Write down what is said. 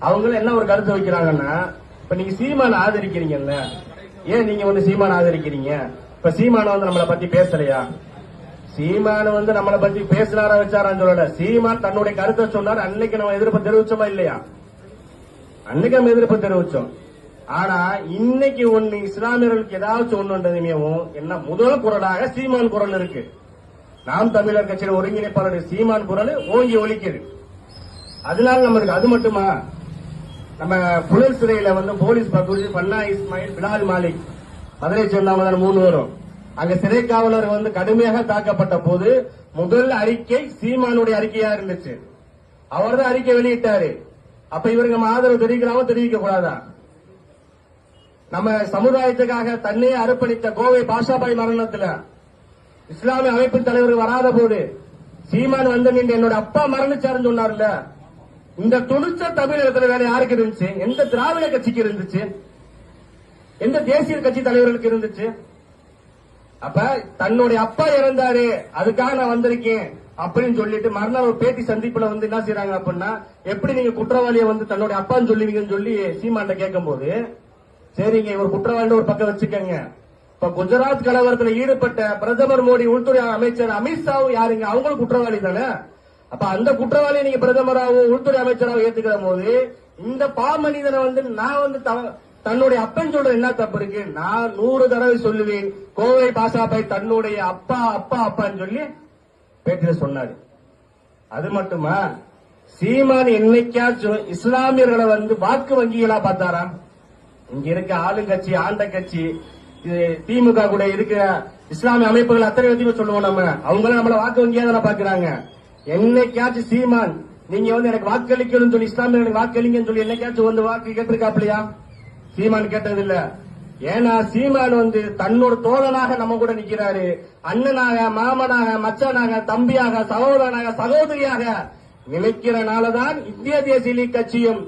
அவங்களும் என்ன ஒரு கருத்து வைக்கிறாங்கன்னா இப்ப நீங்க சீமான ஆதரிக்கிறீங்கல்ல ஏன் நீங்க வந்து சீமான ஆதரிக்கிறீங்க? இப்ப சீமான வந்து நம்மளை பத்தி பேசலையா? சீமான வந்து நம்மளை பத்தி பேசினாரா வச்சாரான்னு சொல்லல. சீமான் தன்னுடைய கருத்தை சொன்னார். அன்னைக்கு நம்ம எதிர்ப்பு தெரிவிச்சோமா இல்லையா? அன்னைக்கு நம்ம எதிர்ப்பு தெரிவிச்சோம். ஆனா இன்னைக்கு ஒண்ணு இஸ்லாமியர்களுக்கு ஏதாச்சும் ஒண்ணுன்றதுமேவும் என்ன முதல் குரலாக சீமான் குரல் இருக்கு. நாம் தமிழர் கட்சியின் ஒருங்கிணைப்பாளர் சீமான் குரல் ஓங்கி ஒலிக்குது. அதனால நம்மளுக்கு அது மட்டுமா? நம்ம புழல் சிறையில வந்து போலீஸ் பகுதி பன்னா இஸ்மாயில் பிலால் மாலிக். மதுரை சேர்ந்தாமல் மூணு வரும் அங்க சிறை காவலர் வந்து கடுமையாக தாக்கப்பட்ட போது முதல் அறிக்கை சீமானுடைய அறிக்கையா இருந்துச்சு. அவர் தான் அறிக்கை வெளியிட்டாரு. அப்ப இவருக்கு நம்ம ஆதரவு தெரிவிக்கலாமோ தெரிவிக்க கூடாதா? நம்ம சமுதாயத்துக்காக தன்னையே அர்ப்பணித்த கோவை பாஷாபாய் மரணத்தில் இஸ்லாமிய அமைப்பின் தலைவர் வராத போது சீமான் வந்து நின்று என்னோட அப்பா மரணிச்சாருன்னு சொன்னார்ல. இந்த துணிச்ச தமிழகத்தில் வேற யாருக்கு இருந்துச்சு? எந்த திராவிட கட்சிக்கு இருந்துச்சு? எந்த தேசிய கட்சி தலைவர்களுக்கு இருந்துச்சு? அப்ப தன்னுடைய அப்பா இறந்தாரு அதுக்காக நான் வந்திருக்கேன் அப்படின்னு சொல்லிட்டு மறுநாள் ஒரு பேட்டி சந்திப்புல வந்து என்ன செய்யறாங்க அப்படின்னா எப்படி நீங்க குற்றவாளியை வந்து தன்னுடைய அப்பான்னு சொல்லுவீங்கன்னு சொல்லி சீமான்ட்ட கேட்கும்போது சரிங்க இவர் குற்றவாளி ஒரு பக்கம் வச்சுக்கோங்க. இப்ப குஜராத் கலவரத்தில் ஈடுபட்ட பிரதமர் மோடி உள்துறை அமைச்சர் அமித்ஷாவும் யாருங்க? அவங்களும் குற்றவாளி தானே? அப்ப அந்த குற்றவாளியை நீங்க பிரதமராகவும் உள்துறை அமைச்சராக ஏத்துக்கிற போது இந்த பா மனிதனை வந்து நான் வந்து தன்னுடைய அப்பன் சொல்ற என்ன தப்பு இருக்கு? நான் நூறு தடவை சொல்லுவேன் கோவை பாசாபாய் தன்னுடைய அப்பா அப்பா அப்பான்னு சொல்லி பேட்டியில சொன்னாரு. அது மட்டுமா? சீமான் என்னைக்காச்சும் இஸ்லாமியர்களை வந்து வாக்கு வங்கிகளா பார்த்தாரா? இங்க இருக்க ஆளுங்கட்சி ஆண்ட கட்சி திமுக கூட இருக்க இஸ்லாமிய அமைப்புகள் அத்தனை பேத்தையும் சொல்லுவோம் நம்ம. அவங்களும் நம்மள வாக்கு வங்கியா தானே பாக்குறாங்க என்னைக்காச்சும் சீமான் நீங்க வந்து எனக்கு வாக்களிக்கணும்னு சொல்லி இஸ்லாமியர்களுக்கு வாக்களிங்கன்னு சொல்லி என்னைக்காச்சும் வந்து வாக்கு கேட்டிருக்காப்லையா சீமான் கேட்டது இல்ல ஏன்னா சீமான் வந்து தன்னோட தோழனாக நம்ம கூட நிக்கிறாரு. அண்ணனாக மாமனாக மச்சனாக தம்பியாக சகோதரனாக சகோதரியாக நினைக்கிறனாலதான் இந்திய தேசிய லீக் கட்சியும்